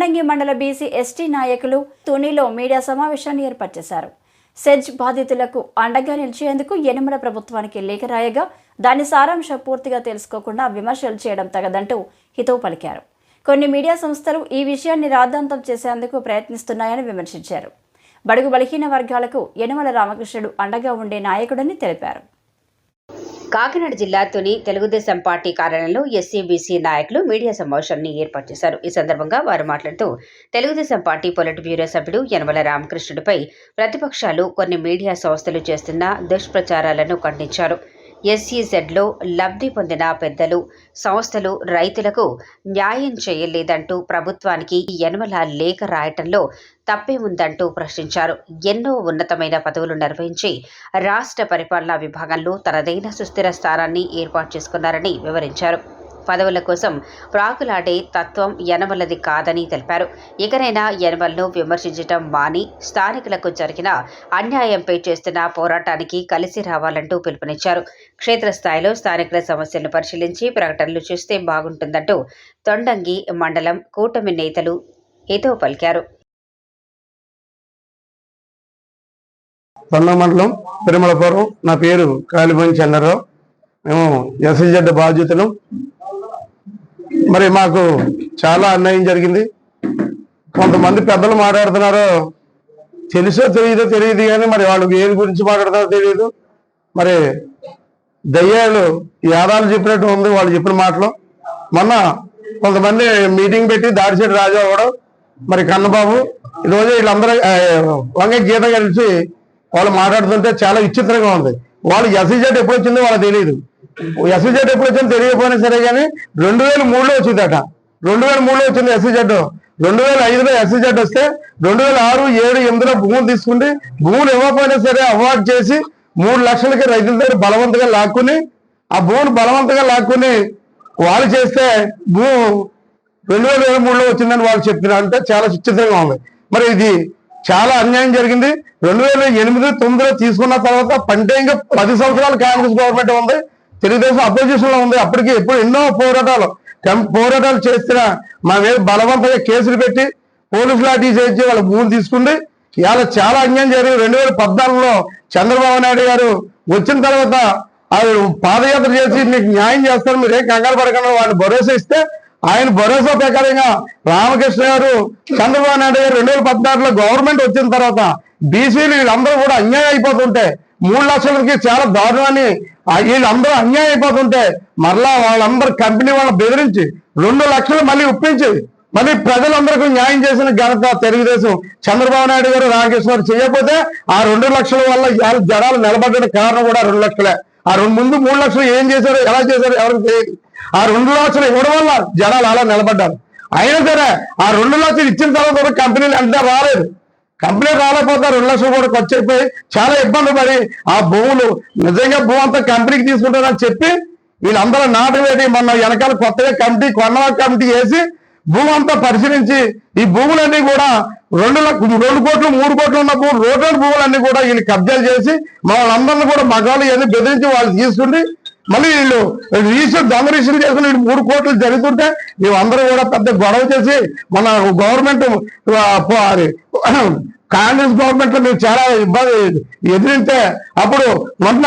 తొండంగి మండల BC ST నాయకులు తునిలో media సమావేశాన్ని ఏర్పాటు చేశారు సెజ్ బాధితులకు అండగా నిలిచేందుకు యనమల ప్రభుత్వానికి లేఖ రాయగా దాని సారాంశం పూర్తిగా తెలుసుకోకుండా విమర్శలు చేయడం తగదంటూ హితవు పలికారు. కొన్ని మీడియా సంస్థలు ఈ విషయాన్ని రాద్ధాంతం చేసేందుకు ప్రయత్నిస్తున్నాయని విమర్శించారు. బడుగు బలహీన వర్గాలకు యనమల రామకృష్ణుడు అండగా ఉండే నాయకుడని తెలిపారు. కాకినాడ జిల్లాతోని తెలుగుదేశం పార్టీ కార్యాలయంలో ఎస్సీబీసీ నాయకులు మీడియా సమావేశాన్ని ఏర్పాటు చేశారు. ఈ సందర్భంగా వారు మాట్లాడుతూ తెలుగుదేశం పార్టీ పొలిట్ బ్యూరో సభ్యుడు యనమల రామకృష్ణుడిపై ప్రతిపక్షాలు కొన్ని మీడియా సంస్థలు చేస్తున్న దుష్ప్రచారాలను ఖండించారు. ఎస్ఈజెడ్లో లబ్ధి పొందిన పెద్దలు సంస్థలు రైతులకు న్యాయం చేయలేదంటూ ప్రభుత్వానికి యనమల లేఖ రాయటంలో తప్పే ఉందంటూ ప్రశ్నించారు. ఎన్నో ఉన్నతమైన పదవులు నిర్వహించి రాష్ట్ర పరిపాలనా విభాగంలో తనదైన సుస్థిర స్థానాన్ని ఏర్పాటు చేసుకున్నారని వివరించారు. పదవుల కోసం ప్రాకులాడే తత్వం యనమలది కాదని తెలిపారు. ఇకనైనా యనమలను విమర్శించడం మాని స్థానికులకు జరిగిన అన్యాయంపై చేస్తున్న పోరాటానికి కలిసి రావాలంటూ పిలుపునిచ్చారు. క్షేత్రస్థాయిలో స్థానికుల సమస్యలను పరిశీలించి ప్రకటనలు చేస్తే బాగుంటుందంటూ తొండంగి మండలం కూటమి నేతలు హితవు పలికారు. తొండ మండలం తిరుమలపురం నా పేరు కాలిబండి చంద్రరావు. మేము ఎస్ఎస్జెడ్ బాధ్యతలు మరి మాకు చాలా అన్యాయం జరిగింది. కొంతమంది పెద్దలు మాట్లాడుతున్నారు తెలుసో తెలియదో తెలియదు కానీ మరి వాళ్ళు ఏది గురించి మాట్లాడతారో తెలియదు. మరి దయ్యాలు యాదాలు చెప్పినట్టు ఉంది వాళ్ళు చెప్పిన మాటలు. మొన్న కొంతమంది మీటింగ్ పెట్టి దాడిశెట్టి రాజా కూడా మరి కన్నబాబు ఈరోజు వీళ్ళందరూ వంగ గీత కలిసి వాళ్ళు మాట్లాడుతుంటే చాలా విచిత్రంగా ఉంది. వాళ్ళు ఎస్ఈజెడ్ ఎప్పుడు వచ్చిందో వాళ్ళకి తెలియదు ఎస్ఈజెడ్ ఎప్పుడు వచ్చిందో తెలియకపోయినా సరే కానీ రెండు వేల మూడులో వచ్చిందట. రెండు వేల మూడులో వచ్చింది ఎస్ఈజెడ్ రెండు వేల ఐదులో ఎస్ఈజెడ్ వస్తే రెండు వేల ఆరు ఏడు ఎనిమిదిలో భూములు తీసుకుంటే భూములు ఇవ్వకపోయినా సరే అవార్డు చేసి మూడు లక్షలకి రైతుల దగ్గర బలవంతంగా లాక్కుని ఆ భూమిని బలవంతంగా లాక్కుని వాళ్ళు చేస్తే భూ రెండు వేల ఇరవై మూడులో వచ్చిందని వాళ్ళు చెప్పినారంటే అంటే చాలా విచిత్రంగా ఉంది. మరి ఇది చాలా అన్యాయం జరిగింది. రెండు వేల ఎనిమిది తొమ్మిదిలో తీసుకున్న తర్వాత పంటే ఇంకా పది సంవత్సరాలు కాంగ్రెస్ గవర్నమెంట్ ఉంది. తెలుగుదేశం అపోజిషన్లో ఉంది. అప్పటికి ఎప్పుడు ఎన్నో పోరాటాలు పోరాటాలు చేస్తున్న మా మీద బలవంతంగా కేసులు పెట్టి పోలీసు లాఠీ చేసి వాళ్ళ భూములు తీసుకుంది. ఇవాళ చాలా అన్యాయం జరిగింది. రెండు వేల పద్నాలుగులో చంద్రబాబు నాయుడు గారు వచ్చిన తర్వాత ఆయన పాదయాత్ర చేసి మీకు న్యాయం చేస్తారు మీరు ఏం కంగారు పడకుండా వాళ్ళు భరోసా ఇస్తే ఆయన భరోసా ప్రకారంగా రామకృష్ణ గారు చంద్రబాబు నాయుడు గారు రెండు వేల పద్నాలుగులో గవర్నమెంట్ వచ్చిన తర్వాత బీసీలు వీళ్ళందరూ కూడా అన్యాయం అయిపోతుంటే మూడు లక్షలకి చాలా దారుణాన్ని. ఆ వీళ్ళందరూ అన్యాయం అయిపోతుంటే మరలా వాళ్ళందరూ కంపెనీ వాళ్ళని బెదిరించి రెండు లక్షలు మళ్ళీ ఒప్పించి మళ్ళీ ప్రజలందరికీ న్యాయం చేసిన ఘనత తెలుగుదేశం. చంద్రబాబు నాయుడు గారు రామకృష్ణ చేయకపోతే ఆ రెండు లక్షల వల్ల జనాలు నిలబడడానికి కారణం కూడా రెండు లక్షలే. ఆ రెండు ముందు మూడు లక్షలు ఏం చేశారు ఎలా చేశారు ఎవరికి తెలియదు. ఆ రెండు లక్షలు ఇవ్వడం వల్ల జనాలు అలా నిలబడ్డారు. అయినా సరే ఆ రెండు లక్షలు ఇచ్చిన తర్వాత కూడా కంపెనీలు అంటే రాలేదు. కంపెనీ రాలేకపోతే రెండు లక్షలు కూడా ఖర్చు అయిపోయి చాలా ఇబ్బంది పడి ఆ భూములు. నిజంగా భూమి అంతా కంపెనీకి తీసుకుంటారని చెప్పి వీళ్ళందరూ నాటు వేటి మొన్న వెనకాల కొత్తగా కమిటీ కొన్న కమిటీ వేసి భూమి అంతా పరిశీలించి ఈ భూములన్నీ కూడా రెండు రెండు కోట్లు మూడు కోట్లు ఉన్న భూములు రోడ్డు భూములన్నీ కూడా వీళ్ళు కబ్జాలు చేసి వాళ్ళందరినీ కూడా మగాళ్ళు ఇవన్నీ బెదిరించి వాళ్ళు తీసుకుంటే మళ్ళీ వీళ్ళు రీసెంట్ దొంగ రీసెంట్ చేసుకుని వీళ్ళు మూడు కోట్లు జరుగుతుంటే అందరూ కూడా పెద్ద గొడవ చేసి మన గవర్నమెంట్ కాంగ్రెస్ గవర్నమెంట్లో చాలా ఇబ్బంది ఎదిరితే అప్పుడు మొన్న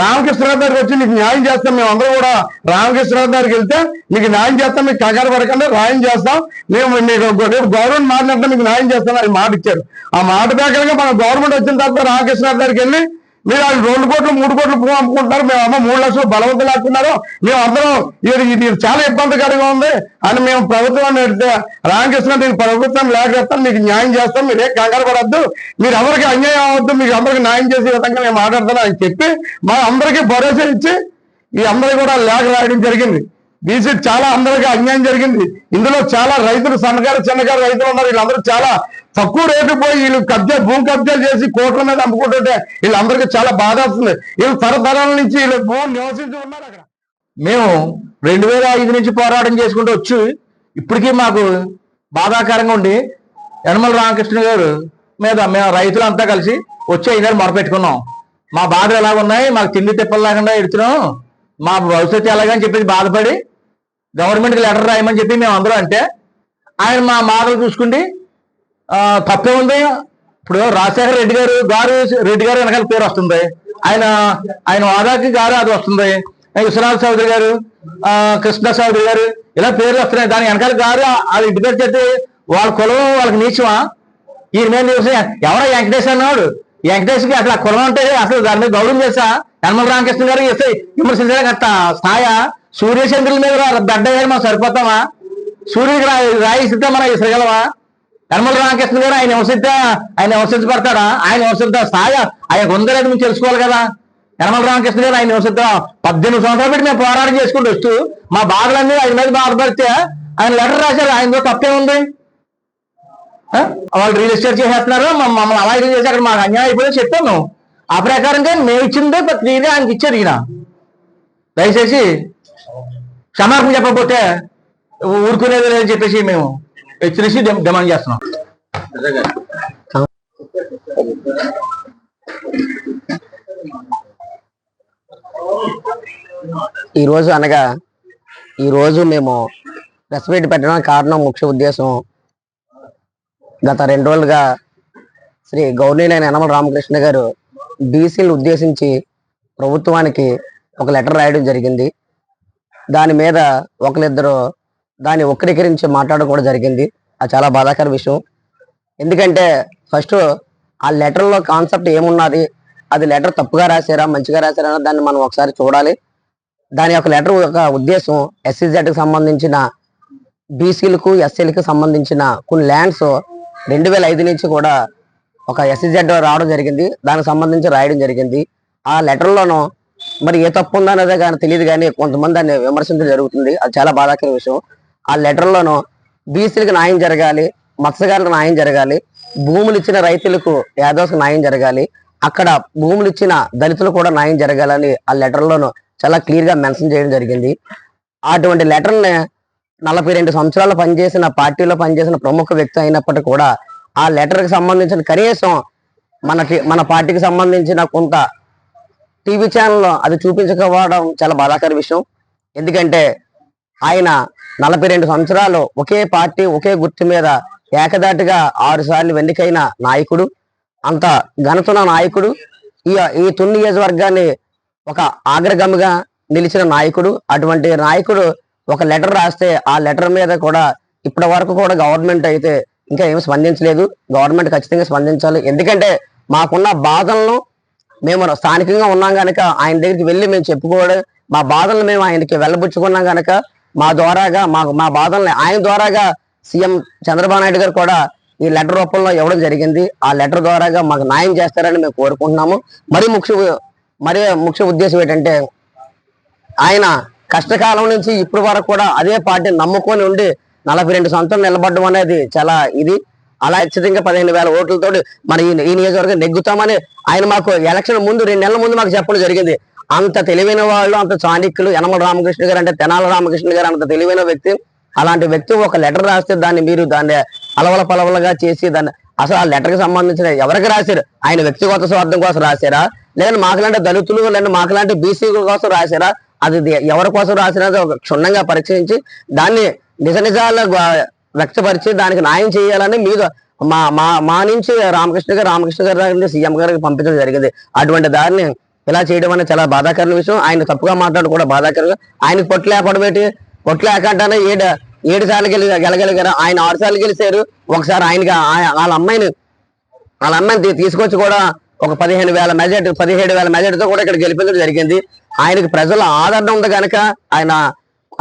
రామకృష్ణరావు గారికి వచ్చి మీకు న్యాయం చేస్తాం మేము అందరూ కూడా రామకృష్ణరావు గారికి వెళ్తే మీకు న్యాయం చేస్తాం మీకు కంగారు పడకుండా న్యాయం చేస్తాం. మేము మీకు రేపు గవర్నమెంట్ మాట్లాడితే మీకు న్యాయం చేస్తాం అని మాట ఇచ్చారు. ఆ మాట ప్రకారంగా మన గవర్నమెంట్ వచ్చిన తర్వాత రామకృష్ణరావు గారికి వెళ్ళి మీరు వాళ్ళు రెండు కోట్లు మూడు కోట్లు భూమి అమ్ముకుంటున్నారు మేము అమ్మ మూడు లక్షలు బలవంతులు ఆడుతున్నారు మేము అందరం ఇది ఇది చాలా ఇబ్బందికరంగా ఉంది. అని మేము ప్రభుత్వాన్ని రామకృష్ణ నేను ప్రభుత్వం లేకపోతే మీకు న్యాయం చేస్తాం మీరు ఏం కంగారు పడద్దు. మీరు ఎవరికి అన్యాయం అవ్వద్దు మీకు అందరికి న్యాయం చేసే విధంగా మేము మాట్లాడుతున్నాం అని చెప్పి మా అందరికీ భరోసా ఇచ్చి ఈ అందరికీ కూడా లేఖ రాయడం జరిగింది. బీసీ చాలా అందరికీ అన్యాయం జరిగింది. ఇందులో చాలా రైతులు సన్నకారు చిన్నకారు రైతులు ఉన్నారు. వీళ్ళందరూ చాలా తక్కువ రేటు పోయి వీళ్ళు కబ్జా భూమి కబ్జాలు చేసి కోట్ల మీద అమ్ముకుంటుంటే వీళ్ళందరికీ చాలా బాధ వస్తుంది. వీళ్ళు తరతరాల నుంచి వీళ్ళు భూమి నివసించి ఉన్నారు అక్కడ. మేము రెండు వేల ఐదు నుంచి పోరాటం చేసుకుంటూ వచ్చి ఇప్పటికీ మాకు బాధాకరంగా ఉండి యనమల రామకృష్ణ గారు మీద మేము రైతులంతా కలిసి వచ్చి అయినారు మొరపెట్టుకున్నాం. మా బాధలు ఎలా ఉన్నాయి? మాకు తిండి తిప్పలు లేకుండా ఎడుతున్నాం మా భవిష్యత్తు ఎలాగని చెప్పేసి బాధపడి గవర్నమెంట్కి లెటర్ రాయమని చెప్పి మేము అందరూ అంటే ఆయన మా మాటలు చూసుకుంటే తప్పే ఉంది. ఇప్పుడు రాజశేఖర రెడ్డి గారు గారు రెడ్డి గారు వెనకాల పేరు వస్తుంది. ఆయన ఆయన హోదాకి గారు అది వస్తుంది. విశ్వనాథ్ చౌదరి గారు కృష్ణ చౌదరి గారు ఇలా పేర్లు వస్తున్నాయి. దాని వెనకాల గారు వాళ్ళ ఇంటి పేరు చెప్తే వాళ్ళ కులం వాళ్ళకి నీచమా? ఈయన మీద చూసి ఎవరో వెంకటేష్ అన్నాడు వెంకటేష్కి అసలు ఆ కులం అంటే అసలు దాని మీద గౌరవం చేసా? యనమల రామకృష్ణ గారు చేస్తే విమర్శించడానికి అంత స్థాయి? సూర్యచంద్రుల మీద దడ్డ వేయడం మనం సరిపోతామా? సూర్యుడికి రాయి రాయి మనం ఇసరగలవా యనమల రామకృష్ణ గారు ఆయన విమర్శిస్తే ఆయన హింసించబడతాడా ఆయన విమర్శిద్దా సాయ ఆయన ఉందలేదు మేము తెలుసుకోవాలి కదా. యనమల రామకృష్ణ గారు ఆయన విమర్శిద్దా పద్దెనిమిది సంవత్సరాలు పెట్టి మేము పోరాటం చేసుకుంటూ వస్తూ మా బాధలన్నీ ఆయన మీద బాధపడితే ఆయన లెటర్ రాశారు ఆయనతో తప్పే ఉంది? వాళ్ళు రియల్ ఎస్టేట్ చేసేస్తున్నారు మమ్మల్ని అలాగే చేసి అక్కడ మాకు అన్యాయం అయిపోయింది చెప్పాను ఆ ప్రకారంగా మేము ఇచ్చిందే క్లియర్గా ఆయనకి ఇచ్చారు ఈయన. దయచేసి క్షమాపణ చెప్పకపోతే ఊరుకునేది లేదని చెప్పేసి మేము హెచ్చరించి డిమాండ్ చేస్తున్నాం. ఈరోజు అనగా ఈ రోజు మేము ప్రెస్ మీట్ పెట్టడానికి కారణం ముఖ్య ఉద్దేశం గత రెండు రోజులుగా శ్రీ గౌరీనైన యనమల రామకృష్ణ గారు బీసీలు ఉద్దేశించి ప్రభుత్వానికి ఒక లెటర్ రాయడం జరిగింది. దాని మీద ఒకరిద్దరు దాన్ని వక్రీకరించి మాట్లాడడం కూడా జరిగింది. అది చాలా బాధాకర విషయం. ఎందుకంటే ఫస్ట్ ఆ లెటర్లో కాన్సెప్ట్ ఏమున్నది? అది లెటర్ తప్పుగా రాశారా? మంచిగా రాశారా? దాన్ని మనం ఒకసారి చూడాలి. దాని యొక్క లెటర్ యొక్క ఉద్దేశం ఎస్సీజెడ్కి సంబంధించిన బీసీలకు ఎస్సీలకు సంబంధించిన కొన్ని ల్యాండ్స్ రెండు వేల ఐదు నుంచి కూడా ఒక ఎస్సీజెడ్ రావడం జరిగింది. దానికి సంబంధించి రాయడం జరిగింది. ఆ లెటర్లోనూ మరి ఏ తప్పు ఉందనేదే కానీ తెలియదు కానీ కొంతమంది దాన్ని విమర్శించడం జరుగుతుంది. అది చాలా బాధాకర విషయం. ఆ లెటర్లోనూ బీసీలకు న్యాయం జరగాలి మత్స్యకారులకు న్యాయం జరగాలి భూములు ఇచ్చిన రైతులకు యాదవ్స్కి న్యాయం జరగాలి అక్కడ భూములు ఇచ్చిన దళితులు కూడా న్యాయం జరగాలని ఆ లెటర్లోనూ చాలా క్లియర్గా మెన్షన్ చేయడం జరిగింది. అటువంటి లెటర్ని నలభై రెండు సంవత్సరాలు పనిచేసిన పార్టీలో పనిచేసిన ప్రముఖ వ్యక్తి అయినప్పటికీ కూడా ఆ లెటర్కి సంబంధించిన కనీసం మనకి మన పార్టీకి సంబంధించిన కొంత టీవీ ఛానల్లో అది చూపించకపోవడం చాలా బాధాకర విషయం. ఎందుకంటే ఆయన నలభై రెండు సంవత్సరాలు ఒకే పార్టీ ఒకే గుర్తు మీద ఏకదాటిగా ఆరు సార్లు ఎన్నికైన నాయకుడు అంత ఘనతున్న నాయకుడు ఈ ఈ తుని నియోజకవర్గాన్ని ఒక ఆగ్రగముగా నిలిచిన నాయకుడు. అటువంటి నాయకుడు ఒక లెటర్ రాస్తే ఆ లెటర్ మీద కూడా ఇప్పటి వరకు కూడా గవర్నమెంట్ అయితే ఇంకా ఏమి స్పందించలేదు. గవర్నమెంట్ ఖచ్చితంగా స్పందించాలి. ఎందుకంటే మాకున్న బాధలను మేము స్థానికంగా ఉన్నాం కనుక ఆయన దగ్గరికి వెళ్ళి మేము చెప్పుకోవడం మా బాధలను మేము ఆయనకి వెళ్ళబుచ్చుకున్నాం కనుక మా ద్వారాగా మా మా బాధల్ని ఆయన ద్వారాగా సీఎం చంద్రబాబు నాయుడు గారు కూడా ఈ లెటర్ రూపంలో ఇవ్వడం జరిగింది. ఆ లెటర్ ద్వారాగా మాకు న్యాయం చేస్తారని మేము కోరుకుంటున్నాము. మరి ముఖ్య మరి ముఖ్య ఉద్దేశం ఏంటంటే ఆయన కష్టకాలం నుంచి ఇప్పటి వరకు కూడా అదే పార్టీ నమ్ముకొని ఉండి నలభై రెండు సొంతం నిలబడడం అనేది చాలా ఇది. అలా ఖచ్చితంగా పదిహేను వేల ఓట్లతో మన ఈ ఈ నియోజకవర్గం నెగ్గుతామని ఆయన మాకు ఎలక్షన్ ముందు రెండు నెలల ముందు మాకు చెప్పడం జరిగింది. అంత తెలివైన వాళ్ళు అంత చాణిక్యులు యనమల రామకృష్ణ గారు అంటే తెనాల రామకృష్ణ గారు అంత తెలివైన వ్యక్తి. అలాంటి వ్యక్తి ఒక లెటర్ రాస్తే దాన్ని మీరు దాన్ని అలవల పలవలగా చేసి దాన్ని అసలు ఆ లెటర్కి సంబంధించిన ఎవరికి రాశారు? ఆయన వ్యక్తిగత స్వార్థం కోసం రాశారా? లేదా మాకులాంటి దళితులు లేదా మాకులాంటి బీసీ కోసం రాశారా? అది ఎవరి కోసం రాసినది ఒక క్షుణ్ణంగా పరిశీలించి దాన్ని నిజ నిజాలు వ్యక్తపరిచి దానికి న్యాయం చేయాలని మీరు మా మా మా నుంచి రామకృష్ణ గారు రామకృష్ణ గారి దగ్గర సీఎం గారికి పంపించడం జరిగింది. అటువంటి దారిని ఇలా చేయడం అనేది చాలా బాధాకరమైన విషయం. ఆయన తప్పుగా మాట్లాడు కూడా బాధాకరంగా ఆయన పొట్లు లేకపోవడం ఏంటి పొట్లు ఏడు ఏడు సార్లు గెలి గెలగలిగారు. ఆయన ఆరు సార్లు గెలిచారు. ఒకసారి ఆయనకి వాళ్ళ అమ్మాయిని వాళ్ళ అమ్మాయిని తీసుకొచ్చి కూడా ఒక పదిహేను వేల మెజార్టీ పదిహేడు వేల మెజార్టీతో కూడా ఇక్కడ గెలిపించడం జరిగింది. ఆయనకి ప్రజల ఆదరణ ఉంది కనుక ఆయన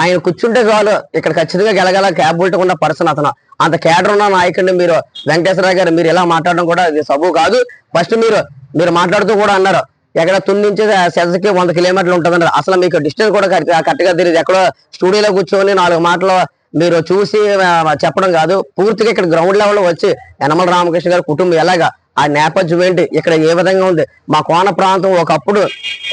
ఆయన కూర్చుంటే చాలు. ఇక్కడ ఖచ్చితంగా గెలగల క్యాబిలిటీ ఉన్న పర్సన్ అతను. అంత కేడర్ ఉన్న నాయకుడిని మీరు వెంకటేశ్వరరావు గారు మీరు ఎలా మాట్లాడడం కూడా ఇది సబు కాదు. ఫస్ట్ మీరు మీరు మాట్లాడుతూ కూడా అన్నారు. ఎక్కడ తుని నుంచి సెన్స్కి వంద కిలోమీటర్లు ఉంటుంది అసలు మీకు డిస్టెన్స్ కూడా కరెక్ట్గా తెలియదు ఎక్కడో స్టూడియోలో కూర్చొని నాలుగు మాటలు మీరు చూసి చెప్పడం కాదు. పూర్తిగా ఇక్కడ గ్రౌండ్ లెవెల్లో వచ్చి యనమల రామకృష్ణ గారి కుటుంబం ఎలాగా ఆ నేపథ్యం ఏంటి ఇక్కడ ఏ విధంగా ఉంది? మా కోన ప్రాంతం ఒకప్పుడు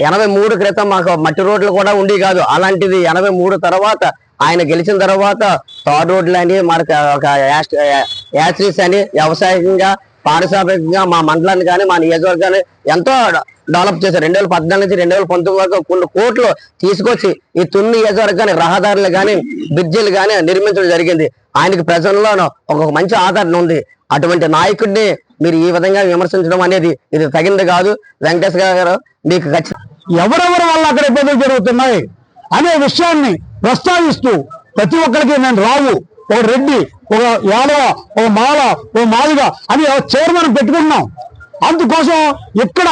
ఎనభై మూడు క్రితం మాకు మట్టి రోడ్లు కూడా ఉండి కాదు. అలాంటిది ఎనభై మూడు తర్వాత ఆయన గెలిచిన తర్వాత తార్ రోడ్లు అని మనకు ఒక యాస్ట్రీస్ అని వ్యవసాయంగా పారిశ్రామికంగా మా మండలాన్ని కానీ మా నియోజకవర్గాన్ని ఎంతో డెవలప్ చేశారు. రెండు వేల పద్నాలుగు నుంచి రెండు వేల పంతొమ్మిది వరకు కొన్ని కోట్లు తీసుకొచ్చి ఈ తుని నియోజకవర్గాన్ని రహదారులు కానీ బ్రిడ్జిలు కానీ నిర్మించడం జరిగింది. ఆయనకి ప్రజల్లోనూ ఒక మంచి ఆదరణ ఉంది. అటువంటి నాయకుడిని మీరు ఈ విధంగా విమర్శించడం అనేది ఇది తగింది కాదు. వెంకటేష్ గారు మీకు ఖచ్చితంగా ఎవరెవరి వల్ల అక్కడ ఇబ్బందులు జరుగుతున్నాయి అనే విషయాన్ని ప్రస్తావిస్తూ ప్రతి ఒక్కరికి నేను రావు. ఒక రెడ్డి ఒక యాదవ ఓ మాల ఓ మాదిగ అని చైర్మన్ పెట్టుకున్నాం అందుకోసం ఇక్కడ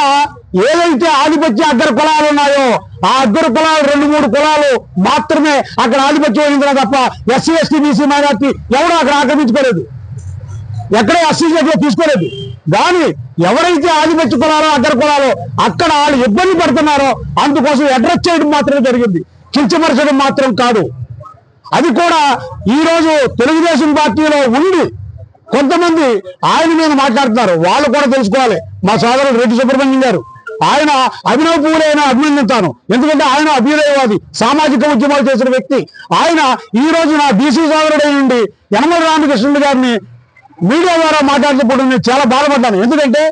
ఏదైతే ఆధిపత్య అగ్ర కులాలు ఉన్నాయో ఆ అగ్ర కులాలు రెండు మూడు కులాలు మాత్రమే అక్కడ ఆధిపత్యం వహించిన తప్ప ఎస్సీ ఎస్టీ బీసీ మైనార్టీ ఎవరు అక్కడ ఆక్రమించుకోలేదు. ఎక్కడ అసీజెట్లో తీసుకోలేదు. కానీ ఎవరైతే ఆధిపత్య కులాలో అగ్ర కులాలో అక్కడ వాళ్ళు ఇబ్బంది పడుతున్నారో అందుకోసం అడ్రస్ చేయడం మాత్రమే జరిగింది. కించపరచడం మాత్రం కాదు. అది కూడా ఈ రోజు తెలుగుదేశం పార్టీలో ఉండి కొంతమంది ఆయన మీద మాట్లాడుతున్నారు. వాళ్ళు కూడా తెలుసుకోవాలి. మా సోదరుడు రెడ్డి సుబ్రహ్మణ్యం గారు. ఆయన అభినవ పూలైన అభినందిస్తాను. ఎందుకంటే ఆయన అభ్యుదయవాది సామాజిక ఉద్యమాలు చేసిన వ్యక్తి. ఆయన ఈ రోజు నా బీసీ సోదరుడైనండి యనమల రామకృష్ణుడు గారిని మీడియా ద్వారా మాట్లాడినప్పుడు నేను చాలా బాధపడ్డాను. ఎందుకంటే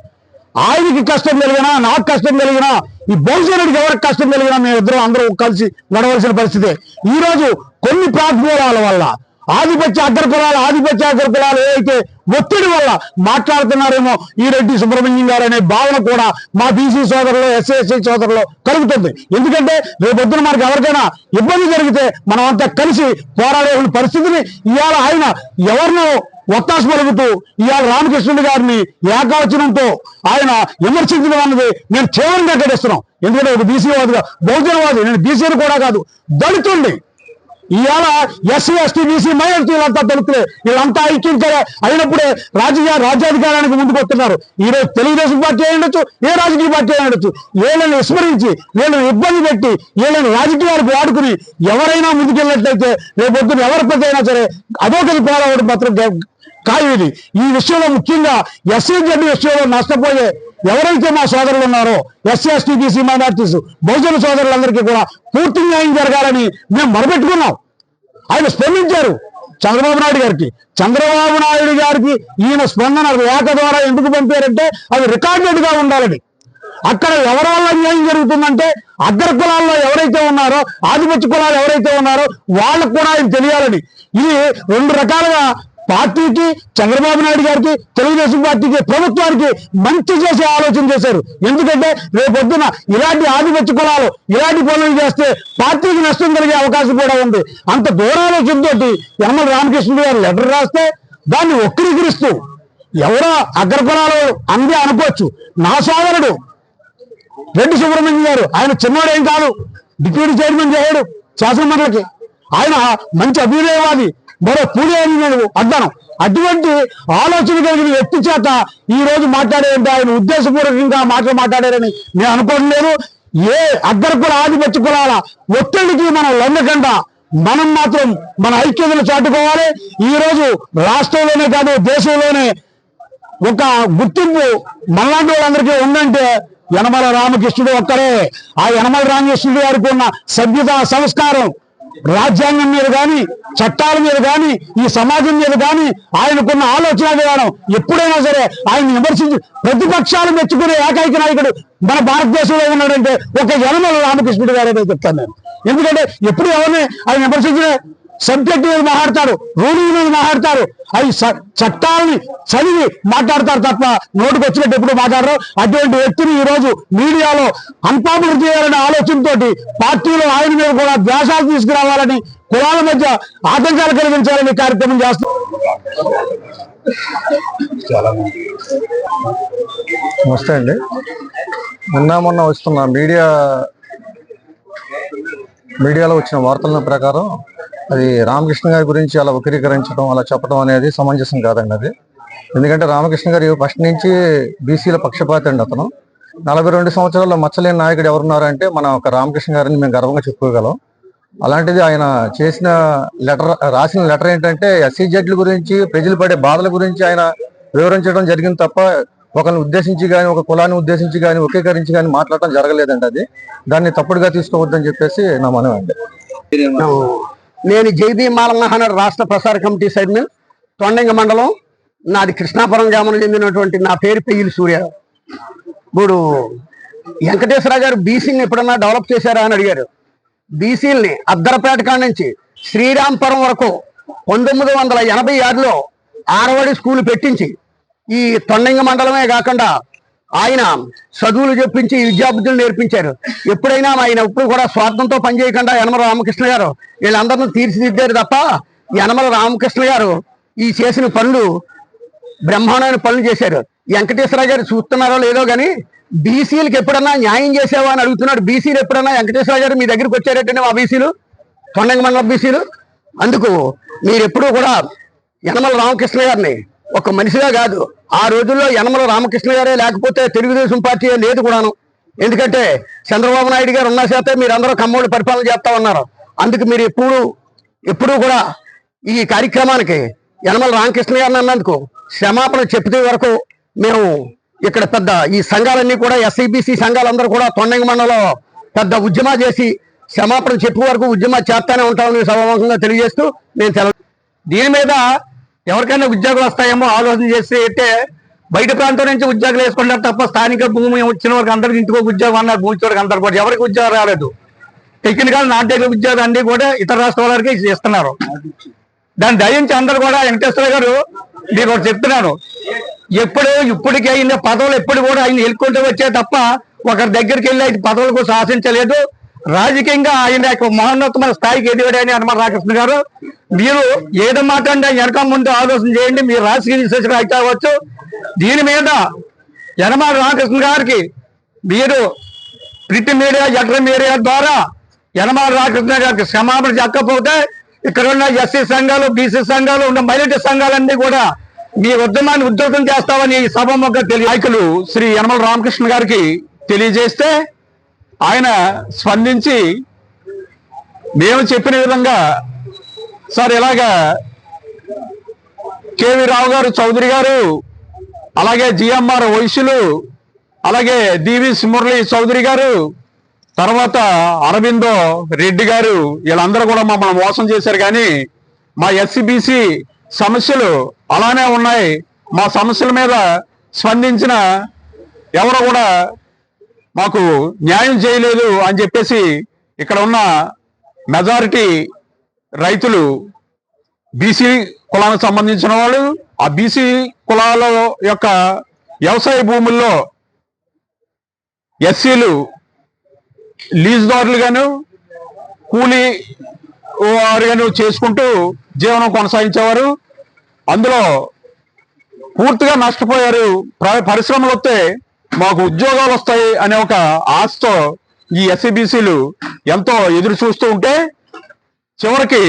ఆయనకి కష్టం కలిగినా నాకు కష్టం కలిగినా ఈ బహుజనుడికి ఎవరికి కష్టం కలిగినా మేము ఇద్దరం అందరూ కలిసి నడవలసిన పరిస్థితి. ఈరోజు కొన్ని ప్రాతిమూలాల వల్ల ఆధిపత్య అగ్రకులాలు ఆధిపత్య అగ్రకులాలు ఏవైతే ఒత్తిడి వల్ల మాట్లాడుతున్నారేమో ఈ రెడ్డి సుబ్రహ్మణ్యం గారు అనే భావన కూడా మా బీసీ సోదరులు ఎస్సీ ఎస్సీ సోదరులు కలుగుతుంది. ఎందుకంటే రేపొద్దున మనకి ఎవరికైనా ఇబ్బంది జరిగితే మనం అంతా కలిసి పోరాడే పరిస్థితిని ఇవాళ ఆయన ఎవరినో ఒత్తాస పలుకుతూ ఇవాళ రామకృష్ణుడు గారిని ఏకవచనంతో ఆయన విమర్శించడం అన్నది నేను తీవ్రంగా గడిస్తున్నాం ఎందుకంటే ఒక బీసీవాదిగా బహుజనవాది నేను బీసీని కూడా కాదు దళితుండి ఇవాళ ఎస్సీ ఎస్టీ బీసీ మైనార్టీలంతా దళితులే వీళ్ళంతా ఐక్యంతో అయినప్పుడే రాజకీయ రాజ్యాధికారానికి ముందుకు వస్తున్నారు. ఈరోజు తెలుగుదేశం పార్టీ అయి ఉండొచ్చు ఏ రాజకీయ పార్టీ అయి ఉండొచ్చు. వీళ్ళని విస్మరించి వీళ్ళని ఇబ్బంది పెట్టి వీళ్ళని రాజకీయాలకు వాడుకుని ఎవరైనా ముందుకెళ్ళినట్లయితే రేపొద్దున ఎవరి ప్రతి అయినా సరే అదొకటి పోరావడం మాత్రం గే- ఈ విషయంలో ముఖ్యంగా ఎస్సీ జడ్డు విషయంలో నష్టపోయే ఎవరైతే మా సోదరులు ఉన్నారో ఎస్సీ ఎస్టీ బీసీ మైనార్టీస్ బహుజన సోదరులందరికీ కూడా పూర్తి న్యాయం జరగాలని మేము మొరపెట్టుకున్నాం. ఆయన స్పందించారు చంద్రబాబు నాయుడు గారికి. చంద్రబాబు నాయుడు గారికి ఈయన స్పందన ఏక ద్వారా ఎందుకు పంపారంటే అది రికార్డెడ్గా ఉండాలని. అక్కడ ఎవరి వల్ల న్యాయం జరుగుతుందంటే అగ్ర కులాల్లో ఎవరైతే ఉన్నారో ఆధిపత్య కులాలు ఎవరైతే ఉన్నారో వాళ్ళకు కూడా ఆయన తెలియాలని. ఇది రెండు రకాలుగా పార్టీకి చంద్రబాబు నాయుడు గారికి తెలుగుదేశం పార్టీకి ప్రభుత్వానికి మంచి చేసే ఆలోచన చేశారు. ఎందుకంటే రేపొద్దున ఇలాంటి ఆధిపత్య కులాలు ఇలాంటి పనులు చేస్తే పార్టీకి నష్టం కలిగే అవకాశం కూడా ఉంది. అంత దూరాలోచనతోటి యనమల రామకృష్ణుడు గారు లెటర్ రాస్తే దాన్ని వక్రీకరిస్తూ ఎవరో అగ్ర అందే అనుకోవచ్చు. నా సోదరుడు రెడ్డి సుబ్రహ్మణ్యం గారు ఆయన చిన్నోడు ఏం కాదు. డిప్యూటీ చైర్మన్ చేయడు శాసనమండలికి. ఆయన మంచి అభ్యుదయవాది. మరో పూజ అని నేను అడ్డాను అటువంటి ఆలోచన కలిగిన వ్యక్తి చేత ఈ రోజు మాట్లాడేంటే ఆయన ఉద్దేశపూర్వకంగా మాటలు మాట్లాడారని నేను అనుకోవడం లేదు ఏ అగ్ర కుల ఆధిపత్య కులాల ఒత్తిడికి మనం లొంగకుండా మనం మాత్రం మన ఐక్యతను చాటుకోవాలి. ఈ రోజు రాష్ట్రంలోనే కాదు దేశంలోనే ఒక గుర్తింపు మనలాంటి వాళ్ళందరికీ ఉందంటే యనమల రామకృష్ణుడు ఒక్కరే. ఆ యనమల రామకృష్ణుడు గారికి ఉన్న సభ్యత సంస్కారం రాజ్యాంగం మీద కానీ చట్టాల మీద కానీ ఈ సమాజం మీద కానీ ఆయనకున్న ఆలోచన విధానం ఎప్పుడైనా సరే ఆయన విమర్శించి ప్రతిపక్షాలు మెచ్చుకునే ఏకైక నాయకుడు మన భారతదేశంలో ఉన్నాడంటే ఒక యనమల రామకృష్ణుడు గారనే చెప్తాను నేను. ఎందుకంటే ఎప్పుడు ఎవరిని ఆయన విమర్శించిన సబ్జెక్ట్ మీద మాట్లాడతారు రూలింగ్ మీద మాట్లాడతారు. అవి చట్టాలని చదివి మాట్లాడతారు తప్ప నోటుకు వచ్చినట్టు ఎప్పుడు మాట్లాడరు. అటువంటి వ్యక్తిని ఈ రోజు మీడియాలో అన్పాపులర్ చేయాలనే ఆలోచనతోటి పార్టీలో ఆయన మీద కూడా ద్వేషాలు తీసుకురావాలని కులాల మధ్య ఆటంకాలు కలిగించాలని కార్యక్రమం చేస్తారు నమస్తే అండి. నిన్న మొన్న వస్తున్న మీడియా మీడియాలో వచ్చిన వార్తల ప్రకారం అది రామకృష్ణ గారి గురించి అలా వక్రీకరించడం అలా చెప్పడం అనేది సమంజసం కాదండి అది. ఎందుకంటే రామకృష్ణ గారు ఫస్ట్ నుంచి బీసీల పక్షపాతి అండి అతను. నలభై రెండు సంవత్సరాల్లో మచ్చలేని నాయకుడు ఎవరున్నారంటే మన ఒక రామకృష్ణ గారిని మేము గర్వంగా చెప్పుకోగలం. అలాంటిది ఆయన చేసిన లెటర్ రాసిన లెటర్ ఏంటంటే ఎస్సీ జడ్ల గురించి ప్రజలు పడే బాధల గురించి ఆయన వివరించడం జరిగింది తప్ప ఒకరిని ఉద్దేశించి కానీ ఒక కులాన్ని ఉద్దేశించి కానీ ఒకేకరించి కానీ మాట్లాడటం జరగలేదండి అది. దాన్ని తప్పుడుగా తీసుకోవద్దని చెప్పేసి నా మనం అండి. నేను జైబీ మాలన్నహన రాష్ట్ర ప్రసార కమిటీ చైర్మన్ తొండంగ మండలం నాది కృష్ణాపురం గ్రామం చెందినటువంటి నా పేరు పెయ్యిలి సూర్య. ఇప్పుడు వెంకటేశ్వర గారు బీసీని ఎప్పుడన్నా డెవలప్ చేశారా అని అడిగారు. బీసీల్ని అద్దరపేట కాడ నుంచి శ్రీరాంపురం వరకు పంతొమ్మిది వందల ఎనభై ఆరులో ఆరవడి స్కూల్ పెట్టించి ఈ తొండంగ మండలమే కాకుండా ఆయన చదువులు చెప్పించి విద్యాబుద్ధులు నేర్పించారు. ఎప్పుడైనా ఆయన ఎప్పుడు కూడా స్వార్థంతో పనిచేయకుండా యనమల రామకృష్ణ గారు వీళ్ళందరినీ తీర్చిదిద్దారు తప్ప యనమల రామకృష్ణ గారు ఈ చేసిన పనులు బ్రహ్మాండమైన పనులు చేశారు. వెంకటేశ్వర గారు చూస్తున్నారో లేదో కానీ బీసీలకు ఎప్పుడన్నా న్యాయం చేసావా అని అడుగుతున్నాడు. బీసీలు ఎప్పుడన్నా వెంకటేశ్వర గారు మీ దగ్గరికి వచ్చారటండి మా బీసీలు తొండంగ మండల బీసీలు? అందుకు మీరెప్పుడూ కూడా యనమల రామకృష్ణ గారిని ఒక మనిషిగా కాదు. ఆ రోజుల్లో యనమల రామకృష్ణ గారే లేకపోతే తెలుగుదేశం పార్టీ లేదు కూడాను. ఎందుకంటే చంద్రబాబు నాయుడు గారు ఉన్న చేతే మీరు అందరూ పరిపాలన చేస్తా ఉన్నారు. అందుకు మీరు ఎప్పుడు ఎప్పుడూ కూడా ఈ కార్యక్రమానికి యనమల రామకృష్ణ గారిని అన్నందుకు క్షమాపణ చెప్తే వరకు మేము ఇక్కడ పెద్ద ఈ సంఘాలన్నీ కూడా ఎస్ఐబిసి సంఘాలందరూ కూడా తొండంగి మండలంలో పెద్ద ఉద్యమా చేసి క్షమాపణ చెప్పే వరకు ఉద్యమా చేస్తానే ఉంటామని సభాముఖంగా తెలియజేస్తూ నేను తెల దీని మీద ఎవరికైనా ఉద్యోగాలు వస్తాయేమో ఆలోచన చేసి అయితే బయట ప్రాంతం నుంచి ఉద్యోగాలు వేసుకుంటారు తప్ప స్థానిక భూమి వచ్చిన వారికి అందరికి ఇంటికి ఉద్యోగం అన్నారు భూమి వారికి అందరు కూడా ఎవరికి ఉద్యోగం రాలేదు. టెక్నికల్ నాన్ టెక్నికల్ ఉద్యోగాలు అన్ని కూడా ఇతర రాష్ట్రాల వారికి ఇస్తున్నారు దాన్ని దయించి అందరు కూడా వెంకటేశ్వర గారు మీకు ఒకటి చెప్తున్నాను ఎప్పుడు ఇప్పటికీ అయిన పదవులు ఎప్పుడు కూడా ఆయన ఎలుకుంటూ వచ్చే తప్ప ఒకరి దగ్గరికి వెళ్ళి పదవులకు శాసించలేదు. రాజకీయంగా ఆయన యొక్క మహోన్నతమైన స్థాయికి ఎదిగాడని హనుమాన్ రామకృష్ణ గారు. మీరు ఏదో మాట్లాడి వెనక ముందు ఆలోచన చేయండి. మీరు రాజకీయ విశ్లేషణ అయితే అవ్వచ్చు. దీని మీద యనమాల రామకృష్ణ గారికి మీరు ప్రింట్ మీడియా ఎటర్ మీడియా ద్వారా యనమాల రామకృష్ణ గారికి క్షమాపణ చెప్పకపోతే ఇక్కడ ఉన్న ఎస్సీ సంఘాలు బీసీ సంఘాలు ఉన్న మైనార్టీ సంఘాలన్నీ కూడా మీ ఉద్యమాన్ని ఉధృతం చేస్తామని ఈ సభ మొక్క తెలియ నాయకులు శ్రీ యనమల రామకృష్ణ గారికి తెలియజేస్తే ఆయన స్పందించి మేము చెప్పిన విధంగా సార్ ఇలాగా కేవి రావు గారు చౌదరి గారు అలాగే జిఎంఆర్ వైశ్యులు అలాగే దివిస్ మురళి చౌదరి గారు తర్వాత అరవిందో రెడ్డి గారు వీళ్ళందరూ కూడా మమ్మల్ని మోసం చేశారు. కానీ మా ఎస్సిబిసి సమస్యలు అలానే ఉన్నాయి. మా సమస్యల మీద స్పందించిన ఎవరు కూడా మాకు న్యాయం చేయలేదు అని చెప్పేసి ఇక్కడ ఉన్న మెజారిటీ రైతులు బీసీ కులానికి సంబంధించిన వాళ్ళు ఆ బీసీ కులాల యొక్క వ్యవసాయ భూముల్లో ఎస్సీలు లీజుదారులుగాను కూలీ వారుగాను చేసుకుంటూ జీవనం కొనసాగించేవారు. అందులో పూర్తిగా నష్టపోయారు. ప్ర- పరిశ్రమలు వస్తే మాకు ఉద్యోగాలు వస్తాయి అనే ఒక ఆశతో ఈ ఎస్సీబీసీలు ఎంతో ఎదురు చూస్తూ ఉంటే చివరికి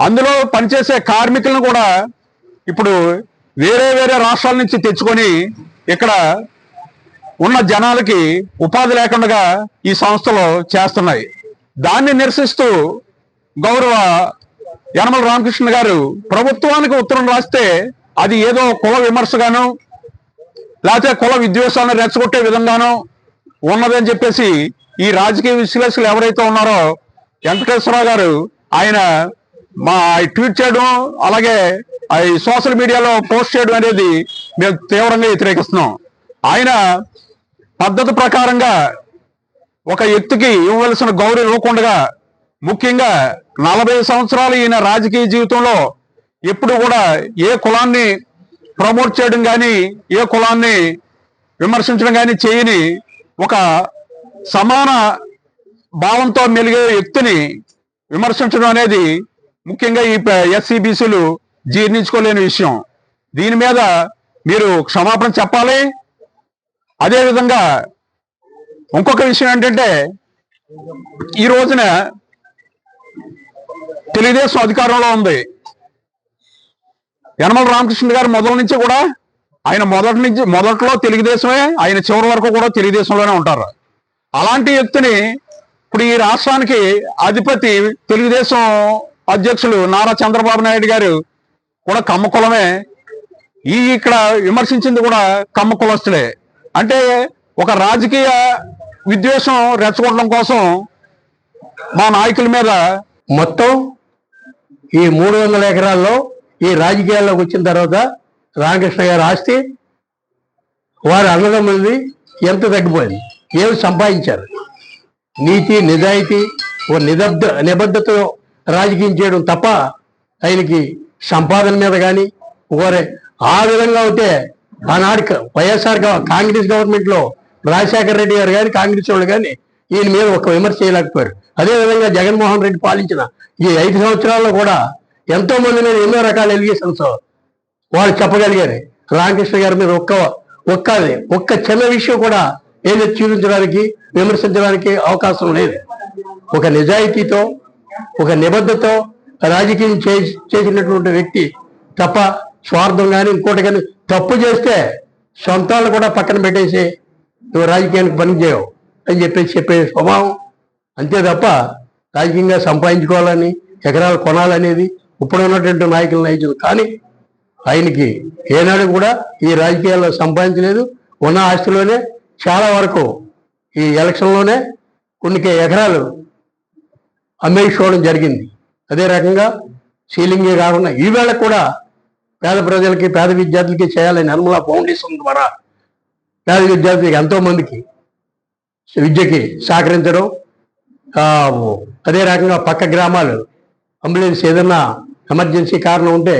అందులో పనిచేసే కార్మికులను కూడా ఇప్పుడు వేరే వేరే రాష్ట్రాల నుంచి తెచ్చుకొని ఇక్కడ ఉన్న జనాలకి ఉపాధి లేకుండా ఈ సంస్థలు చేస్తున్నాయి. దాన్ని నిరసిస్తూ గౌరవ యనమల రామకృష్ణ గారు ప్రభుత్వానికి ఉత్తరం రాస్తే అది ఏదో కుల విమర్శగాను లేకపోతే కుల విద్వేషాలను రెచ్చగొట్టే విధంగానూ ఉన్నదని చెప్పేసి ఈ రాజకీయ విశ్లేషకులు ఎవరైతే ఉన్నారో వెంకటేశ్వరరావు గారు ఆయన మా ట్వీట్ చేయడం అలాగే ఆ ఈ సోషల్ మీడియాలో పోస్ట్ చేయడం అనేది మేము తీవ్రంగా వ్యతిరేకిస్తున్నాం. ఆయన పద్ధతి ప్రకారంగా ఒక వ్యక్తికి ఇవ్వవలసిన గౌరవం ఇవ్వకుండా ముఖ్యంగా నలభై సంవత్సరాలు ఈయన రాజకీయ జీవితంలో ఎప్పుడు కూడా ఏ కులాన్ని ప్రమోట్ చేయడం కానీ ఏ కులాన్ని విమర్శించడం కానీ చేయని ఒక సమాన భావంతో మెలిగే వ్యక్తిని విమర్శించడం అనేది ముఖ్యంగా ఈ ఎస్సీబీసీలు జీర్ణించుకోలేని విషయం. దీని మీద మీరు క్షమాపణ చెప్పాలి. అదేవిధంగా ఇంకొక విషయం ఏంటంటే ఈ రోజున తెలుగుదేశం అధికారంలో ఉంది. యనమల రామకృష్ణ గారు మొదటి నుంచి కూడా ఆయన మొదటి నుంచి మొదట్లో తెలుగుదేశమే ఆయన చివరి వరకు కూడా తెలుగుదేశంలోనే ఉంటారు. అలాంటి వ్యక్తిని ఇప్పుడు ఈ రాష్ట్రానికి అధిపతి తెలుగుదేశం అధ్యక్షులు నారా చంద్రబాబు నాయుడు గారు కూడా కమ్మకులమే ఈ ఇక్కడ విమర్శించింది కూడా కమ్మకులస్తులే అంటే ఒక రాజకీయ విద్వేషం రెచ్చగొట్టడం కోసం మా నాయకుల మీద మొత్తం ఈ మూడు వందల ఎకరాల్లో ఈ రాజకీయాల్లోకి వచ్చిన తర్వాత రామకృష్ణ గారు ఆస్తి వారి అన్నదమ్ములది ఎంత తగ్గిపోయింది? ఏమి సంపాదించారు? నీతి నిజాయితీ ఓ నిబద్ధ నిబద్ధతతో రాజకీయం చేయడం తప్ప ఆయనకి సంపాదన మీద కానీ ఓరే ఆ విధంగా అయితే ఆనాడు వైఎస్ఆర్ కాంగ్రెస్ గవర్నమెంట్లో రాజశేఖర రెడ్డి గారు కానీ కాంగ్రెస్ వాళ్ళు కానీ ఈయన మీద ఒక విమర్శ చేయలేకపోయారు. అదే విధంగా జగన్మోహన్ రెడ్డి పాలించిన ఈ ఐదు సంవత్సరాల్లో కూడా ఎంతో మంది మీద ఎన్నో రకాల ఎలిగేషన్స్ వాళ్ళు చెప్పగలిగారు. రామకృష్ణ గారి మీద ఒక్క ఒక్క ఒక్క చిన్న విషయం కూడా ఏదో చూపించడానికి విమర్శించడానికి అవకాశం లేదు. ఒక నిజాయితీతో ఒక నిబద్ధతో రాజకీయం చేసినటువంటి వ్యక్తి తప్ప స్వార్థం కానీ ఇంకోటి కానీ తప్పు చేస్తే సొంతాలను కూడా పక్కన పెట్టేసి నువ్వు రాజకీయానికి పని చేయవు అని చెప్పేసి చెప్పే స్వభావం. అంతే తప్ప రాజకీయంగా సంపాదించుకోవాలని ఎకరాలు కొనాలనేది ఇప్పుడు ఉన్నటువంటి నాయకుల నాయకులు. కానీ ఆయనకి ఏనాడు కూడా ఈ రాజకీయాల్లో సంపాదించలేదు. ఉన్న ఆస్తిలోనే చాలా వరకు ఈ ఎలక్షన్లోనే కొన్ని ఎకరాలు అమ్మేసుకోవడం జరిగింది. అదే రకంగా సీలింగే కాకుండా ఈవేళ కూడా పేద ప్రజలకి పేద విద్యార్థులకి చేయాలని నిర్మలా ఫౌండేషన్ ద్వారా పేద విద్యార్థులకి ఎంతోమందికి విద్యకి సహకరించడం అదే రకంగా పక్క గ్రామాలు అంబులెన్స్ ఏదన్నా ఎమర్జెన్సీ కారణం ఉంటే